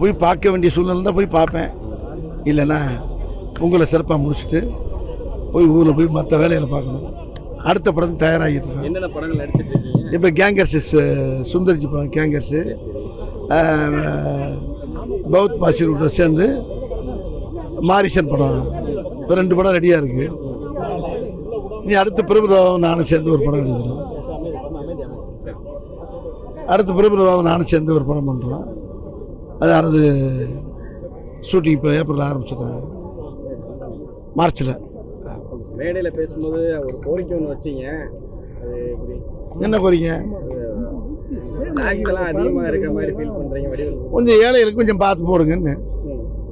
போய் பார்க்க வேண்டிய சூழ்நிலை தான் போய் பார்ப்பேன். இல்லைன்னா உங்களை சிறப்பாக முடிச்சுட்டு போய் ஊரில் போய் மற்ற வேலைகளை பார்க்கணும். அடுத்த படத்துக்கு தயாராகிட்டு இருக்கேன் என்னென்ன படங்கள் நடிச்சிட்டு இப்போ கேங்கர்ஸ் சுந்தர்ஜி படம் கேங்கர்ஸு பௌத் பாசிரோட சேர்ந்து மாரிசன் படம். இப்போ ரெண்டு படம் ரெடியாக இருக்குது நீ அடுத்த பிரபுராவும் நானும் சேர்ந்து ஒரு படம் எடுக்கிறோம் அடுத்த பிரபுராவும் நானும் சேர்ந்து ஒரு படம் பண்ணுறோம் அதாவது ஷூட்டிங் இப்போ ஏப்ரல் ஆரம்பிச்சிட்டாங்க. மார்ச்சில் மேடையில் பேசும்போது ஒரு கோரிக்கை ஒன்று வச்சீங்க. அது என்ன எல்லாம் அதிகமாக இருக்கிற மாதிரி ஃபீல் பண்ணுறீங்க கொஞ்சம் ஏழைகளுக்கு கொஞ்சம் பார்த்து போடுங்கன்னு.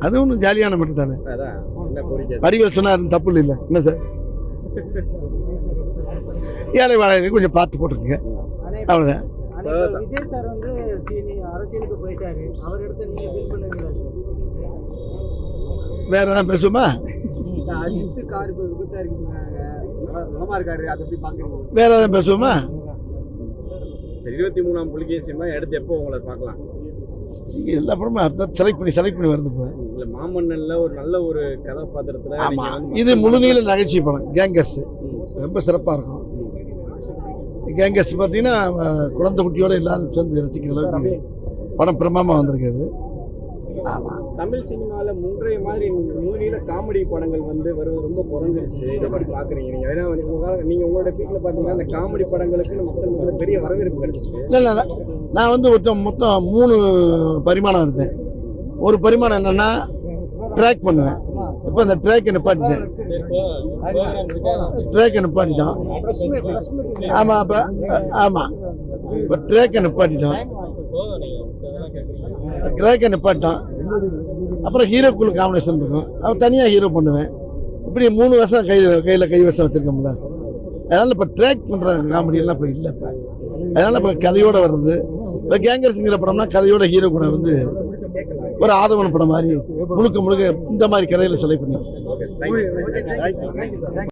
அது ஒன்றும் ஜாலியான மட்டும் தானே. அதான் என்ன கோரிக்கை? வடிவேல் சொன்னா அது தப்பு இல்லை என்ன சார்? ஏழை வாழைகளுக்கு கொஞ்சம் பார்த்து போட்டுருங்க அவ்வளோதான் விஜய் சார் வந்து சீனி அரசியலுக்கு போயிட்டாரு. அவர் இடத்த நீங்க ஃபீல் பண்ணுவீங்களா சார் வேற எதாவது பேசுவோமா? இந்த அஜித் கார் இப்ப விபத்தா இருக்குறாங்க நலமா இருக்காரு. அதை எப்படி பாக்குறீங்க? வேற எதாவது பேசுவோமா? சரி இருபத்தி மூணாம் புலிகேசியமாக எடுத்து எப்போ உங்களை பார்க்கலாம்? எல்லா படமும் அடுத்த செலக்ட் பண்ணி செலக்ட் பண்ணி வருது இப்போ. இல்லை மாமன்னன்ல ஒரு நல்ல ஒரு கதாபாத்திரத்தில் ஆமாம் இது முழுநீள நகைச்சுவை படம். கேங்கர்ஸ் ரொம்ப சிறப்பாக இருக்கும். கேங்கர்ஸ் பார்த்தீங்கன்னா குழந்தை குட்டியோட எல்லாரும் சேர்ந்து ரசிக்கிற அளவுக்கு படம் பிரமாமா வந்திருக்குது. ஆமாம் தமிழ் சினிமாவில் முன்றைய மாதிரி முன்னில காமெடி படங்கள் வந்து வருவது ரொம்ப குறைஞ்சிருச்சு. இதை எப்படி பார்க்குறீங்க. நீங்கள் ஏன்னா நீங்கள் உங்களோட பீக்கில் பார்த்தீங்கன்னா அந்த காமெடி படங்களுக்கு மக்கள் மத்தியில் பெரிய வரவேற்பு கிடைச்சிச்சு. இல்லை இல்லை இல்லை. நான் வந்து மொத்தம் மொத்தம் மூணு பரிமாணம் இருந்தேன் ஒரு பரிமாணம் என்னன்னா ட்ராக் பண்ணுவேன். இப்போ அந்த ட்ரேக்கை நிப்பாட்டிட்டேன் ட்ரேக்கை நிப்பாட்டிட்டோம் ஆமாம் அப்போ ஆமாம் இப்போ ட்ரேக்கை நிப்பாட்டிட்டோம் ட்ரேக்கை நிப்பாட்டோம் அப்புறம் ஹீரோக்குள்ள காம்பினேஷன் இருக்கும். அப்புறம் தனியாக ஹீரோ பண்ணுவேன். இப்படி மூணு வருஷம் கை கையில் கை வருஷம் வச்சுருக்கோம்ல அதனால் இப்போ ட்ராக் பண்ணுற காமெடியெல்லாம் இப்போ இல்லை இப்போ. அதனால் இப்போ கதையோடு வர்றது. இப்போ கேங்கர் சிங்கிற படம்னா கதையோட ஹீரோ கூட வந்து ஒரு ஆதவன் படம் மாதிரி முழுக்க முழுக்க இந்த மாதிரி கதையில் செலக்ட் பண்ணி ஓகே தேங்க்யூ